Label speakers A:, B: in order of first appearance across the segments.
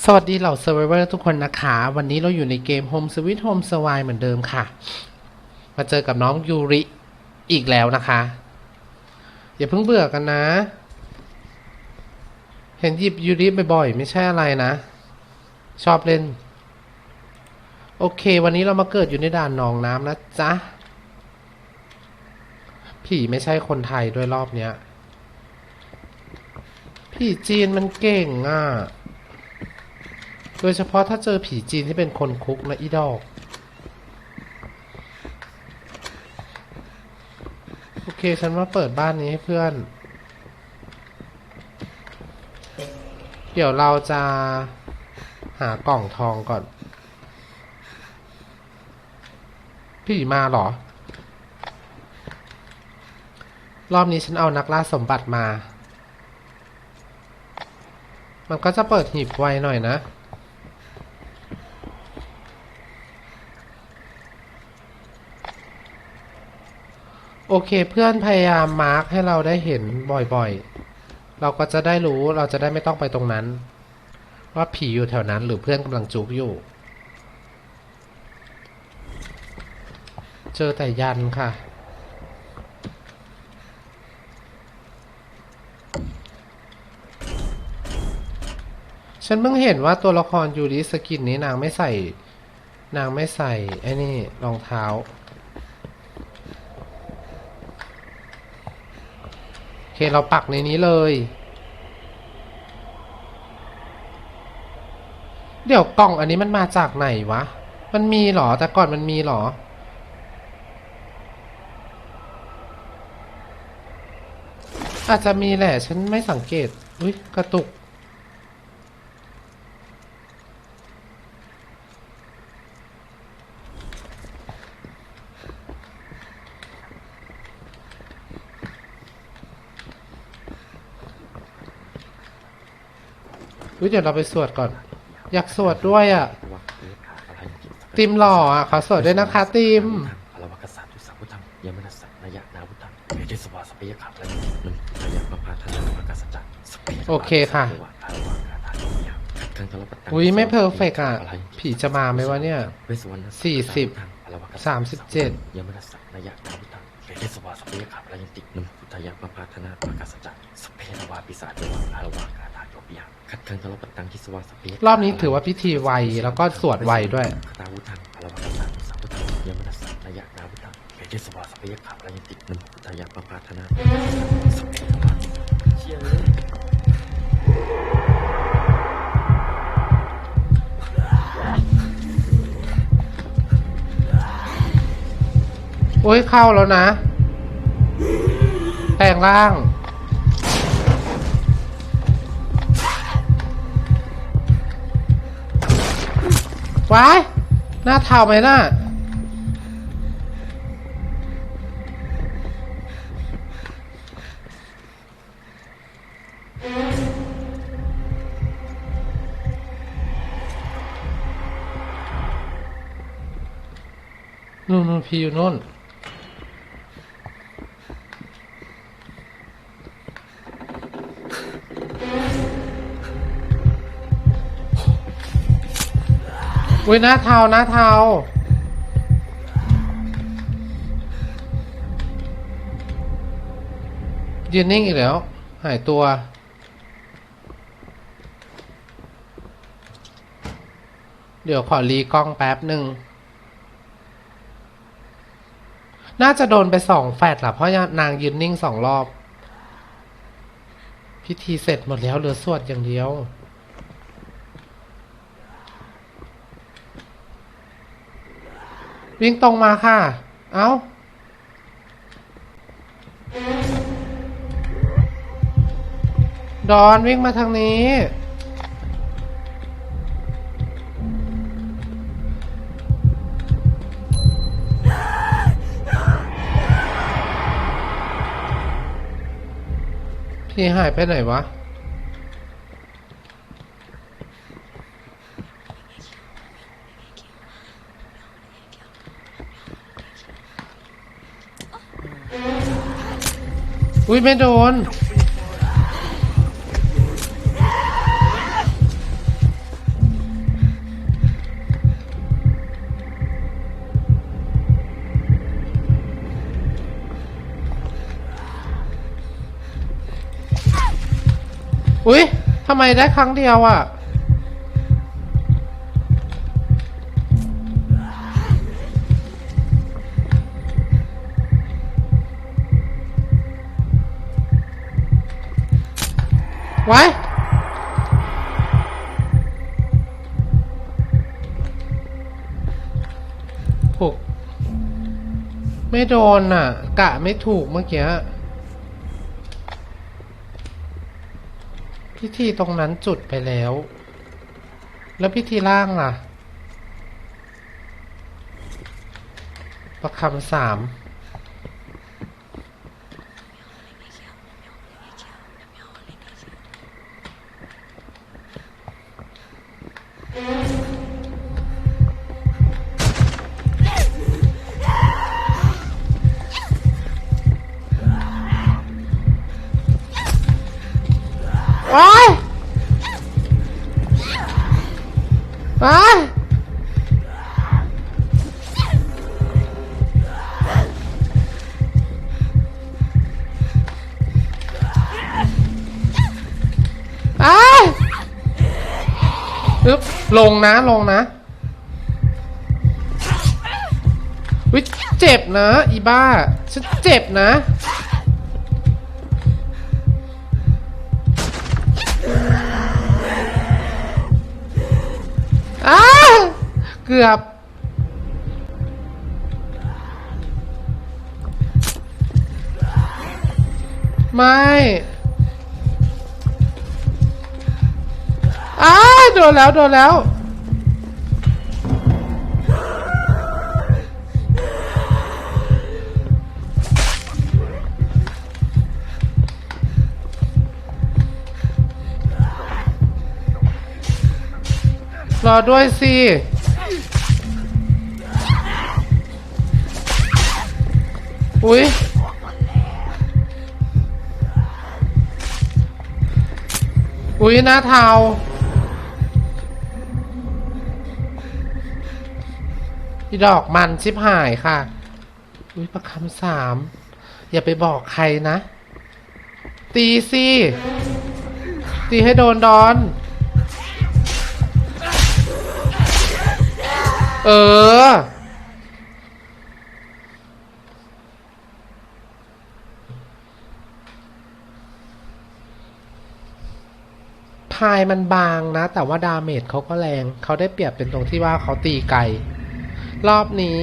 A: สวัสดีเหล่า Survivor ทุกคนนะคะ วันนี้เราอยู่ในเกม Home Sweet Home s w i เหมือนเดิมค่ะ มาเจอกับน้องยูริอีกแล้วนะคะ อย่าเพิ่งเบื่อกันนะ เห็นหยิบยูริบ่อยๆ ไม่ใช่อะไรนะ ชอบเล่น โอเค วันนี้เรามาเกิดอยู่ในด่านหนองน้ำนะจ๊ะ ผีไม่ใช่คนไทยด้วยรอบเนี้ย ผีจีนมันเก่งอะ โดยเฉพาะถ้าเจอผีจีนที่เป็นคนคุกนะอีดอก โอเค ฉันว่าเปิดบ้านนี้ให้เพื่อน เดี๋ยวเราจะหากล่องทองก่อนผีมาหรอ รอบนี้ฉันเอานักล่าสมบัติมา มันก็จะเปิดหีบไวหน่อยนะ โอเคเพื่อนพยายามมาร์คให้เราได้เห็นบ่อยๆ เราก็จะได้รู้เราจะได้ไม่ต้องไปตรงนั้น ว่าผีอยู่แถวนั้นหรือเพื่อนกำลังจุกอยู่ เจอแต่ยันค่ะ ฉันเพิ่งเห็นว่าตัวละครยูริสกินนี้นางไม่ใส่ นางไม่ใส่ไอ้นี่รองเท้า โอ เคเราปักในนี้เลย เดี๋ยวกล่องอันนี้มันมาจากไหนวะ มันมีเหรอ แต่ก่อนมันมีเหรอ อาจจะมีแหละ ฉันไม่สังเกต อุ้ยกระตุก อุ้ยเดี๋ยวเราไปสวดก่อน อยากสวดด้วยอะ ติมหล่ออะขอสวดด้วยนะคะติม
B: อรวกษัตริย์ทุสัพพุทธังยมนัสสะนายะนาวุธังเอเดสวาสเปยขาและนึงนายะปะพาธนาปะกาสัจจะสเป
A: โอเคค่ะ
B: ทั้งทะเลาะปัดตัง
A: อุ๊ยไม่เพอร์เฟกอะ ผีจะมาไหมวะเนี่ย
B: เวสวรรณ
A: สี่สิบ สามสิบเจ็ด
B: ยมนัสสะนายะนาวุธัง เอเดสวาสเปยขาและยันตินึงพุทธายะปะพาธนาประกาสัจจะสเปรวาปิศาจวะอารวะกาธาโยยะขัดขังทะลุปัตตังทิสวาสเปย
A: รอบนี้ถือว่าพิธีไวแล้วก็สวดไวด้วย
B: คาตาวุธังอารวกษัตริย์สัพพุทธยมนัสสะนายะนาวุธังเอเดสวาสเปยขาและยันตินึงพุทธายะปะพาธนาสเปรวาเชี่ยเโอ้
A: ยเข้าแล้วนะ แปลงร่าง ว้าย หน้าเท่าไหมน่ะนู่นนู่นพี่อยู่นู่น อุ้ยหน้าเทาหน้าเทายืนนิ่งอีกแล้ว หายตัว เดี๋ยวขอรีกล้องแป๊บหนึ่ง น่าจะโดนไปสองแฟดละเพราะนางยืนนิ่งสองรอบ พิธีเสร็จหมดแล้วเหลือสวดอย่างเดียว วิ่งตรงมาค่ะ เอา้า ดอนวิ่งมาทางนี้ พี่หายไปไหนวะ อุ้ยไม่โดน อุ้ยทำไมได้ครั้งเดียวอะ ไว้ถูกไม่โดนอะ กะไม่ถูกเมื่อกี้พิธีตรงนั้นจุดไปแล้ว แล้วพิธีล่างล่ะ ประคำสาม อึ๊บลงนะลงนะวิเจ็บนะ อีบ้าฉันเจ็บนะ อ้า เกือบไม่ อ้าโดนแล้วโดนแล้ว รอด้วยสิอุ๊ยอุ๊ยหน้าเทา อีดอกมันชิบหายค่ะ อุ๊ยประคำสาม อย่าไปบอกใครนะ ตีสิ ตีให้โดนดอน เออ พายมันบางนะ แต่ว่าดาเมจเขาก็แรง เขาได้เปรียบเป็นตรงที่ว่าเขาตีไกล รอบนี้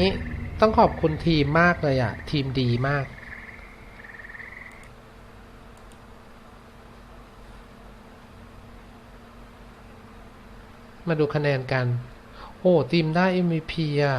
A: ต้องขอบคุณทีมมากเลยอะทีมดีมาก มาดูคะแนนกัน โอ้ ทีมได้ MVP อะ